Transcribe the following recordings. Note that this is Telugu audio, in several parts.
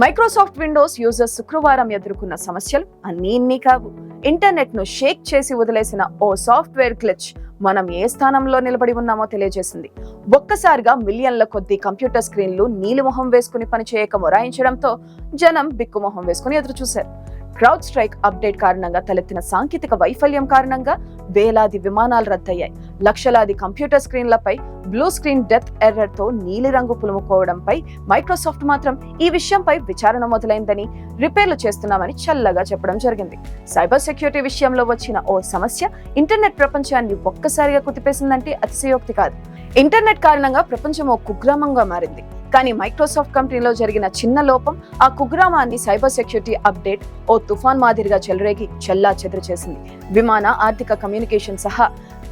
మైక్రోసాఫ్ట్ విండోస్ యూజర్స్ శుక్రవారం ఎదుర్కొన్న సమస్యలు అన్నీ ఇన్ని కావు. ఇంటర్నెట్ను షేక్ చేసి వదిలేసిన ఓ సాఫ్ట్వేర్ క్లిచ్ మనం ఏ స్థానంలో నిలబడి ఉన్నామో తెలియజేసింది. ఒక్కసారిగా మిలియన్ల కొద్ది కంప్యూటర్ స్క్రీన్లు నీలిమొహం వేసుకుని పనిచేయక మొరాయించడంతో జనం బిక్కుమొహం వేసుకుని ఎదురు చూశారు క్రౌడ్ స్ట్రైక్ అప్డేట్ కారణంగా తలెత్తిన సాంకేతిక వైఫల్యం కారణంగా వేలాది విమానాలు రద్దయ్యాయి. లక్షలాది కంప్యూటర్ స్క్రీన్లపై బ్లూ స్క్రీన్ డెత్ ఎర్రర్తో నీలిరంగు పులుముకోవడంపై మైక్రోసాఫ్ట్ మాత్రం ఈ విషయంపై విచారణ మొదలైందని రిపేర్లు చేస్తున్నామని చల్లగా చెప్పడం జరిగింది. సైబర్ సెక్యూరిటీ విషయంలో వచ్చిన ఓ సమస్య ఇంటర్నెట్ ప్రపంచాన్ని ఒక్కసారిగా కుదిపేసిందంటే అతిశయోక్తి కాదు. ఇంటర్నెట్ కారణంగా ప్రపంచం ఓ కుగ్రామంగా మారింది. కానీ మైక్రోసాఫ్ట్ కంపెనీలో జరిగిన చిన్న లోపం ఆ కుగ్రామాన్ని సైబర్ సెక్యూరిటీ అప్డేట్ ఓ తుఫాన్ మాదిరిగా చెలరేగి చెల్లా చెదరు చేసింది. విమాన ఆర్థిక కమ్యూనికేషన్ సహా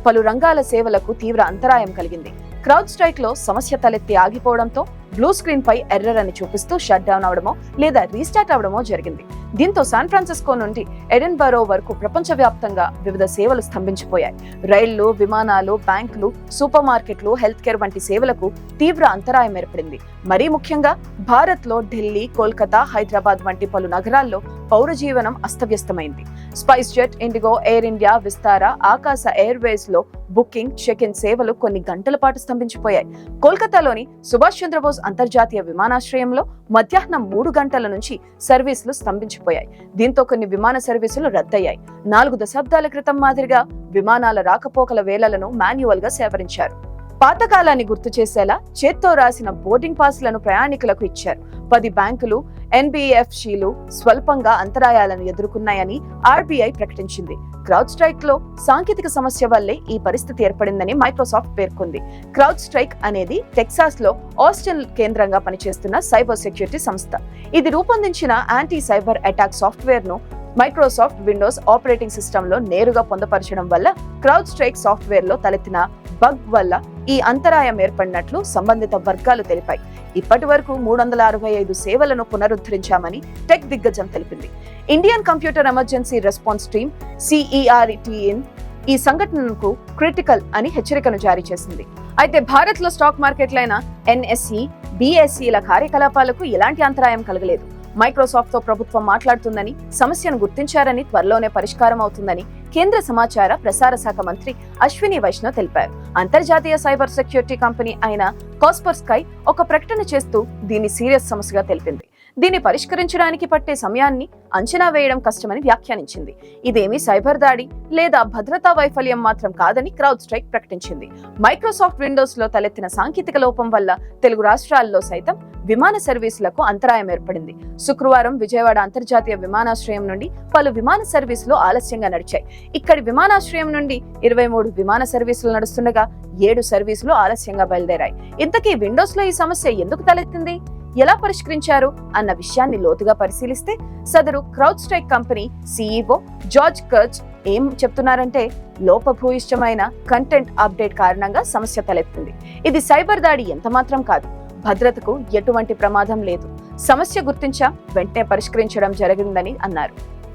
పలు రంగాల సేవలకు తీవ్ర అంతరాయం కలిగింది. క్రౌడ్ స్ట్రైక్లో సమస్య తలెత్తి ఆగిపోవడంతో బ్లూ స్క్రీన్ పై ఎర్రర్ అని చూపిస్తూ షట్ డౌన్ అవడమో లేదా రీస్టార్ట్ అవడమో జరిగింది. దీంతో శాన్ ఫ్రాన్సిస్కో నుండి ఎడెన్బరో వరకు ప్రపంచవ్యాప్తంగా వివిధ సేవలు స్తంభించిపోయాయి. రైళ్ళు విమానాలు బ్యాంకులు సూపర్ మార్కెట్లు హెల్త్ కేర్ వంటి సేవలకు తీవ్ర అంతరాయం ఏర్పడింది. మరీ ముఖ్యంగా భారత్లో ఢిల్లీ కోల్కతా హైదరాబాద్ వంటి పలు నగరాల్లో పౌర జీవనం అస్తవ్యస్తమైంది. Spice Jet IndiGo Air India Vistara Akasa ఎయిర్వేస్లో booking check in సేవలు కొన్ని గంటల పాటు స్తంభించిపోయాయి. కోల్కతాలోని సుభాష్ చంద్రబోస్ అంతర్జాతీయ విమానాశ్రయంలో మధ్యాహ్నం మూడు గంటల నుంచి సర్వీసులు స్తంభించిపోయాయి. దీంతో కొన్ని విమాన సర్వీసులు రద్దయ్యాయి. నాలుగు దశాబ్దాల క్రితం మాదిరిగా విమానాల రాకపోకల వేళలను మాన్యువల్గా సేవరించారు పాతకాలాన్ని గుర్తు చేసేలా చేత్తో రాసిన బోర్డింగ్ పాస్లను ప్రయాణికులకు ఇచ్చారు. పది బ్యాంకులు ఎన్బిఎఫ్సిలు స్వల్పంగా అంతరాయాలను ఎదుర్కొన్నాయని ఆర్బీఐ ప్రకటించింది. క్రౌడ్ స్ట్రైక్లో సాంకేతిక సమస్య వల్లే ఈ పరిస్థితి ఏర్పడిందని మైక్రోసాఫ్ట్ పేర్కొంది. క్రౌడ్ స్ట్రైక్ అనేది టెక్సాస్లో ఆస్టిన్ కేంద్రంగా పనిచేస్తున్న సైబర్ సెక్యూరిటీ సంస్థ. ఇది రూపొందించిన యాంటీ సైబర్ అటాక్ సాఫ్ట్వేర్ను మైక్రోసాఫ్ట్ విండోస్ ఆపరేటింగ్ సిస్టమ్లో నేరుగా పొందపరచడం వల్ల క్రౌడ్ స్ట్రైక్ సాఫ్ట్వేర్లో తలెత్తిన బగ్ వల్ల ఈ అంతరాయం ఏర్పడినట్లు సంబంధిత వర్గాలు తెలిపాయి. ఇప్పటి వరకు మూడు వందల అరవై ఐదు సేవలను పునరుద్ధరించామని టెక్ దిగ్గజం తెలిపింది. Indian computer emergency response team CERT In ఈ సంఘటనకు క్రిటికల్ అని హెచ్చరికను జారీ చేసింది. అయితే భారత్లో స్టాక్ మార్కెట్లైన ఎన్ఎస్ఈ బిఎస్ఈల కార్యకలాపాలకు ఎలాంటి అంతరాయం కలగలేదు. మైక్రోసాఫ్ట్తో ప్రభుత్వం మాట్లాడుతుందని సమస్యను గుర్తించారని త్వరలోనే పరిష్కారం అవుతుందని కేంద్ర సమాచార ప్రసార శాఖ మంత్రి అశ్విని వైష్ణవ్ తెలిపారు. అంతర్జాతీయ సైబర్ సెక్యూరిటీ కంపెనీ అయిన కాస్పర్ స్కై ఒక ప్రకటన చేస్తూ దీన్ని సీరియస్ సమస్యగా తెలిపింది. దీన్ని పరిష్కరించడానికి పట్టే సమయాన్ని అంచనా వేయడం కష్టమని వ్యాఖ్యానించింది. ఇదేమీ సైబర్ దాడి లేదా భద్రతా వైఫల్యం మాత్రం కాదని క్రౌడ్ స్ట్రైక్ ప్రకటించింది. మైక్రోసాఫ్ట్ విండోస్లో తలెత్తిన సాంకేతిక లోపం వల్ల తెలుగు రాష్ట్రాల్లో సైతం విమాన సర్వీసులకు అంతరాయం ఏర్పడింది. శుక్రవారం విజయవాడ అంతర్జాతీయ విమానాశ్రయం నుండి పలు విమాన సర్వీసులు ఆలస్యంగా నడిచాయి. ఇక్కడి విమానాశ్రయం నుండి ఇరవై మూడు విమాన సర్వీసులు నడుస్తుండగా ఏడు సర్వీసులు ఆలస్యంగా బయలుదేరాయి. ఇంతకీ విండోస్లో ఈ సమస్య ఎందుకు తలెత్తింది? ఎలా పరిష్కరించారు అన్న విషయాన్ని లోతుగా పరిశీలిస్తే సదరు CrowdStrike company CEO George Kurtz ఏం చెప్తున్నారంటే లోపభూయిష్టమైన కంటెంట్ అప్డేట్ కారణంగా సమస్య తలెత్తింది. ఇది సైబర్ దాడి ఎంత మాత్రం కాదు భద్రతకు ఎటువంటి ప్రమాదం లేదు. సమస్య గుర్తించా వెంటనే పరిష్కరించడం జరిగిందని అన్నారు.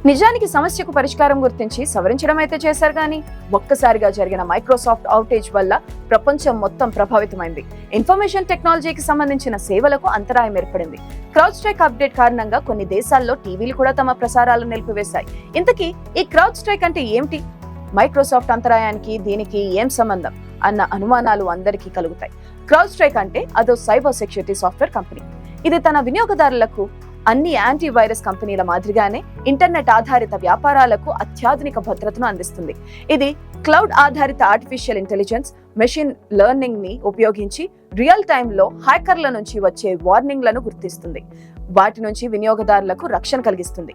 నిజానికి సమస్యకు పరిష్కారం గుర్తించి సవరించడం అయితే చేశారు కానీ ఒక్కసారిగా జరిగిన మైక్రోసాఫ్ట్ అవుటేజ్ వల్ల ప్రపంచం మొత్తం ప్రభావితమైంది. ఇన్ఫర్మేషన్ టెక్నాలజీకి సంబంధించిన సేవలకు అంతరాయం ఏర్పడింది. క్రౌడ్ స్ట్రైక్ అప్డేట్ కారణంగా కొన్ని దేశాల్లో టీవీలు కూడా తమ ప్రసారాలు నిలిపివేశాయి. ఇంతకీ ఈ క్రౌడ్ స్ట్రైక్ అంటే ఏమిటి? మైక్రోసాఫ్ట్ అంతరాయానికి దీనికి ఏం సంబంధం? అన్న అనుమానాలు అందరికీ కలుగుతాయి. క్రౌడ్ స్ట్రైక్ అంటే అదో సైబర్ సెక్యూరిటీ సాఫ్ట్వేర్ కంపెనీ. ఇది తన వినియోగదారులకు అన్ని యాంటీ వైరస్ కంపెనీల మాదిరిగానే ఇంటర్నెట్ ఆధారిత వ్యాపారాలకు అత్యాధునిక భద్రతను అందిస్తుంది. ఇది క్లౌడ్ ఆధారిత ఆర్టిఫిషియల్ ఇంటెలిజెన్స్ మెషిన్ లెర్నింగ్ని ఉపయోగించి రియల్ టైంలో హ్యాకర్ల నుంచి వచ్చే వార్నింగ్లను గుర్తిస్తుంది. వాటి నుంచి వినియోగదారులకు రక్షణ కలిగిస్తుంది.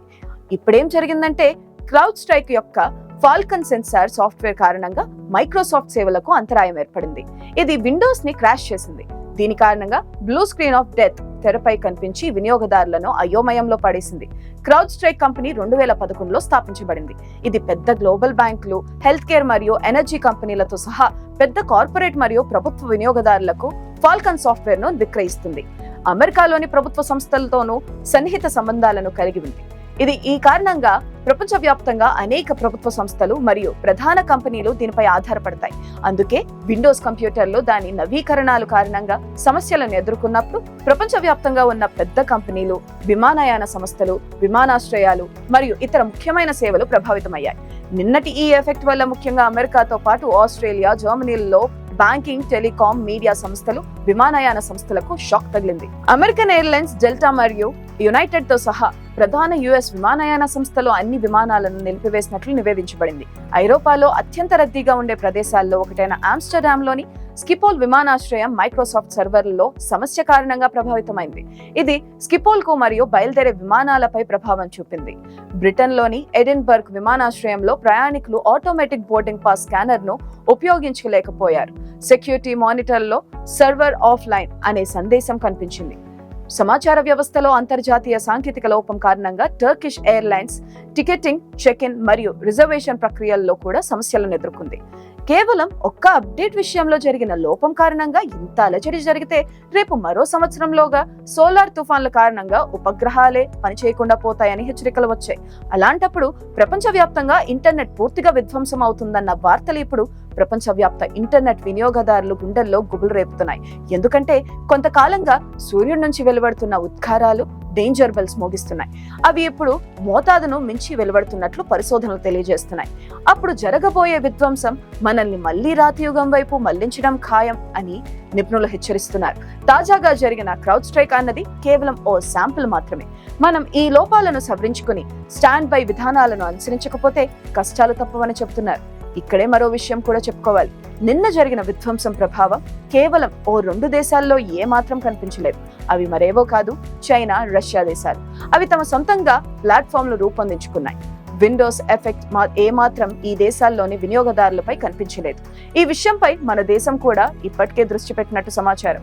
ఇప్పుడేం జరిగిందంటే క్లౌడ్ స్ట్రైక్ యొక్క ఫాల్కన్ సెన్సార్ సాఫ్ట్వేర్ కారణంగా మైక్రోసాఫ్ట్ సేవలకు అంతరాయం ఏర్పడింది. ఇది విండోస్ని క్రాష్ చేసింది. దీని కారణంగా బ్లూ స్క్రీన్ ఆఫ్ డెత్ తెరపై కనిపించి వినియోగదారులను అయోమయంలో పడేసింది. క్రౌడ్ స్ట్రైక్ కంపెనీ రెండు వేల పదకొండులో స్థాపించబడింది. ఇది పెద్ద గ్లోబల్ బ్యాంకులు హెల్త్ కేర్ మరియు ఎనర్జీ కంపెనీలతో సహా పెద్ద కార్పొరేట్ మరియు ప్రభుత్వ వినియోగదారులకు ఫాల్కన్ సాఫ్ట్వేర్ను విక్రయిస్తుంది. అమెరికాలోని ప్రభుత్వ సంస్థలతోనూ సన్నిహిత సంబంధాలను కలిగి ఉంది. ఇది ఈ కారణంగా ప్రపంచవ్యాప్తంగా అనేక ప్రభుత్వ సంస్థలు మరియు ప్రధాన కంపెనీలు దీనిపై ఆధారపడతాయి. అందుకే విండోస్ కంప్యూటర్లో దాని నవీకరణాలు కారణంగా సమస్యలను ఎదుర్కొన్నప్పుడు ప్రపంచవ్యాప్తంగా ఉన్న పెద్ద కంపెనీలు విమానయాన సంస్థలు విమానాశ్రయాలు మరియు ఇతర ముఖ్యమైన సేవలు ప్రభావితమయ్యాయి. నిన్నటి ఈ ఎఫెక్ట్ వల్ల ముఖ్యంగా అమెరికాతో పాటు ఆస్ట్రేలియా జర్మనీలలో బ్యాంకింగ్ టెలికాం మీడియా సంస్థలు విమానయాన సంస్థలకు షాక్ తగిలింది. అమెరికన్ ఎయిర్లైన్స్ డెల్టా మరియు యునైటెడ్తో సహా ప్రధాన యుఎస్ విమానయాన సంస్థలు అన్ని విమానాలను నిలిపివేసినట్లు నివేదించబడింది. ఐరోపాలో అత్యంత రద్దీగా ఉండే ప్రదేశాల్లో ఒకటైన ఆమ్స్టర్డామ్లోని స్కిపోల్ విమానాశ్రయం మైక్రోసాఫ్ట్ సర్వర్లలో సమస్య కారణంగా ప్రభావితమైంది. ఇది స్కిపోల్కు మరియు బయలుదేరే విమానాలపై ప్రభావం చూపింది. బ్రిటన్లోని ఎడిన్బర్గ్ విమానాశ్రయంలో ప్రయాణికులు ఆటోమేటిక్ బోర్డింగ్ పాస్ స్కానర్ను ఉపయోగించలేకపోయారు. సెక్యూరిటీ మానిటర్లో సర్వర్ ఆఫ్లైన్ అనే సందేశం కనిపించింది. సమాచార వ్యవస్థలో అంతర్జాతీయ సాంకేతిక లోపం కారణంగా Turkish Airlines ticketing check in మరియు రిజర్వేషన్ ప్రక్రియల్లో కూడా సమస్యలను ఎదుర్కొంది. కేవలం ఒక్క అప్డేట్ విషయంలో జరిగిన లోపం కారణంగా ఇంత అలచడి జరిగితే రేపు మరో సంవత్సరంలోగా సోలార్ తుఫాన్ల కారణంగా ఉపగ్రహాలే పనిచేయకుండా పోతాయని హెచ్చరికలు వచ్చాయి. అలాంటప్పుడు ప్రపంచవ్యాప్తంగా ఇంటర్నెట్ పూర్తిగా విధ్వంసం అవుతుందన్న వార్తలు ఇప్పుడు ప్రపంచవ్యాప్త ఇంటర్నెట్ వినియోగదారులు గుండెల్లో గుబులు రేపుతున్నాయి. ఎందుకంటే కొంతకాలంగా సూర్యుడి నుంచి వెలువడుతున్న ఉద్గారాలు డేంజర్ బెల్స్ మోగిస్తున్నాయి. అవి ఇప్పుడు మోతాదును మించి వెలువడుతున్నట్లు పరిశోధనలు తెలియజేస్తున్నాయి. అప్పుడు జరగబోయే విధ్వంసం మనల్ని మళ్ళీ రాతియుగం వైపు మళ్ళించడం ఖాయం అని నిపుణులు హెచ్చరిస్తున్నారు. తాజాగా జరిగిన క్రౌడ్ స్ట్రైక్ అన్నది కేవలం ఓ శాంపుల్ మాత్రమే. మనం ఈ లోపాలను సవరించుకుని స్టాండ్ బై విధానాలను అనుసరించకపోతే కష్టాలు తప్పవని చెబుతున్నారు. ఇక్కడే మరో విషయం కూడా చెప్పుకోవాలి. నిన్న జరిగిన విధ్వంసం ప్రభావం కేవలం ఓ రెండు దేశాల్లో ఏ మాత్రం కనిపించలేదు. అవి మరేవో కాదు చైనా రష్యా దేశాలు. అవి తమ సొంతంగా ప్లాట్ఫామ్లు రూపొందించుకున్నాయి. విండోస్ ఎఫెక్ట్ మా ఏ మాత్రం ఈ దేశాల్లోని వినియోగదారులపై కనిపించలేదు. ఈ విషయంపై మన దేశం కూడా ఇప్పటికే దృష్టి పెట్టినట్టు సమాచారం.